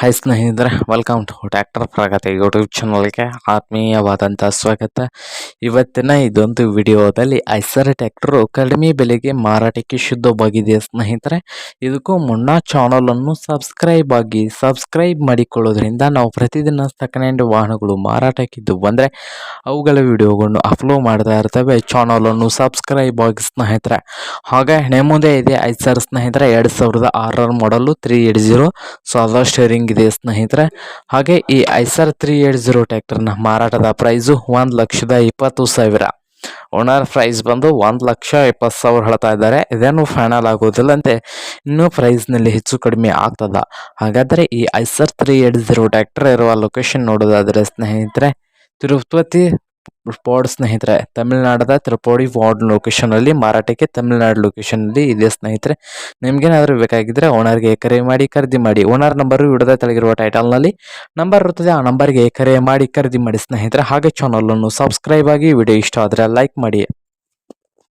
Hi ಸ್ನೇಹಿತರೆ welcome to tractor Pragati YouTube ಚಾನಲ್ಗೆ ಆತ್ಮೀಯವಾದಂಥ ಸ್ವಾಗತ. ಇವತ್ತಿನ ಇದೊಂದು ವಿಡಿಯೋದಲ್ಲಿ ಐಸರ್ ಟ್ಯಾಕ್ಟ್ರು ಕಡಿಮೆ ಬೆಲೆಗೆ ಮಾರಾಟಕ್ಕೆ ಶುದ್ಧವಾಗಿದೆ ಸ್ನೇಹಿತರೆ. ಇದಕ್ಕೂ ಮುನ್ನ ಚಾನಲನ್ನು ಸಬ್ಸ್ಕ್ರೈಬ್ ಆಗಿ ಸಬ್ಸ್ಕ್ರೈಬ್ ಮಾಡಿಕೊಳ್ಳೋದ್ರಿಂದ ನಾವು ಪ್ರತಿದಿನ ಸೆಕೆಂಡ್ ಹ್ಯಾಂಡ್ ವಾಹನಗಳು ಮಾರಾಟಕ್ಕಿದ್ದು ಬಂದರೆ ಅವುಗಳ ವಿಡಿಯೋಗಳನ್ನು ಅಪ್ಲೋಡ್ ಮಾಡ್ತಾ ಇರ್ತವೆ. ಚಾನಲನ್ನು ಸಬ್ಸ್ಕ್ರೈಬ್ ಆಗಿ ಸ್ನೇಹಿತರೆ. ಹಾಗೆ ಮುಂದೆ ಇದೆ ಐಸರ್ ಸ್ನೇಹಿತರೆ, ಎರಡು ಸಾವಿರದ ಆರರ ಮಾಡಲು ತ್ರೀ ಏಟ್ ಜೀರೋ ಸಾದಾ ಸ್ಟೇರಿಂಗ್ ಇದೆ ಸ್ನೇಹಿತರೆ? ಹಾಗೆ ಈ ಐಸರ್ ತ್ರೀ ಏಟ್ ಜೀರೋ ಟ್ರ್ಯಾಕ್ಟರ್ನ ಮಾರಾಟದ ಪ್ರೈಸು ಒಂದು ಲಕ್ಷದ ಇಪ್ಪತ್ತು ಸಾವಿರ. ಓನರ್ ಪ್ರೈಸ್ ಬಂದು ಒಂದು ಲಕ್ಷ ಇಪ್ಪತ್ತು ಸಾವಿರ ಹೇಳ್ತಾ ಇದ್ದಾರೆ. ಇದೇನು ಫೈನಲ್ ಆಗೋದಿಲ್ಲಂತೆ ಇನ್ನೂ ಪ್ರೈಸ್ನಲ್ಲಿ ಹೆಚ್ಚು ಕಡಿಮೆ ಆಗ್ತದ. ಹಾಗಾದರೆ ಈ Eicher three eight zero tractor ಇರುವ ಲೊಕೇಶನ್ ನೋಡೋದಾದರೆ ಸ್ನೇಹಿತರೆ, ತಿರುಪತಿ ಸ್ಪಾಟ್ ಸ್ನೇಹಿತರೆ, ತಮಿಳುನಾಡದ ತ್ರಿಪೋಡಿ ವಾರ್ಡ್ ಲೊಕೇಶನಲ್ಲಿ ಮಾರಾಟಕ್ಕೆ ತಮಿಳುನಾಡು ಲೊಕೇಶನಲ್ಲಿ ಇದೆ ಸ್ನೇಹಿತರೆ? ನಿಮ್ಗೇನಾದರೂ ಬೇಕಾಗಿದ್ದರೆ ಓನರ್ಗೆ ಕರೆ ಮಾಡಿ, ಖರೀದಿ ಮಾಡಿ. ಓನರ್ ನಂಬರು ವಿಡದ ತೆಳಗಿರುವ ಟೈಟಲ್ನಲ್ಲಿ ನಂಬರ್ ಇರುತ್ತದೆ, ಆ ನಂಬರ್ಗೆ ಕರೆ ಮಾಡಿ, ಖರೀದಿ ಮಾಡಿ ಸ್ನೇಹಿತರೆ. ಹಾಗೆ ಚಾನಲನ್ನು ಸಬ್ಸ್ಕ್ರೈಬ್ ಆಗಿ, ವಿಡಿಯೋ ಇಷ್ಟ ಆದರೆ ಲೈಕ್ ಮಾಡಿ.